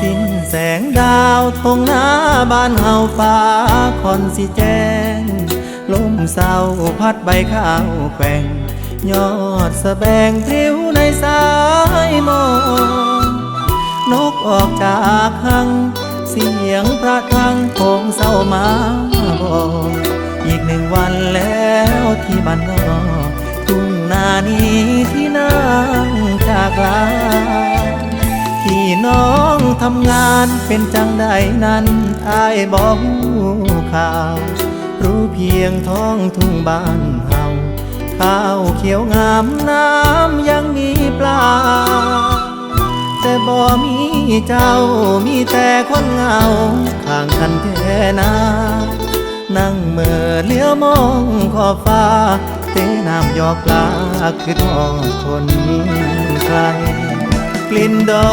สิ้นแสงดาวทงหน้าบ้านเฮาฟ้าคอนสิแจ้ง ลมเศร้าพัดใบข้าวแกว่ง ยอดสะแบงพริ้วในสายมองนกออกจากหัง เสียงพระคังคงเศร้ามาบอกอีกหนึ่งวันแล้วที่บ้านนอกทุ่งนานี้ที่นั่งจากลาที่นองทำงานเป็นจังใดนั้นอายบอกข่าว รู้เพียงท้องทุ่งบ้านเฮาข้าวเขียวงามน้ำยังมีปลา แต่บ่มีเจ้ามีแต่คนเงาข้างกันแท่นานั่งเมื่อเลี้ยวมองขอบฟ้าเตน้ำยอกปลาคือทอดคนใครกลิ่นดอก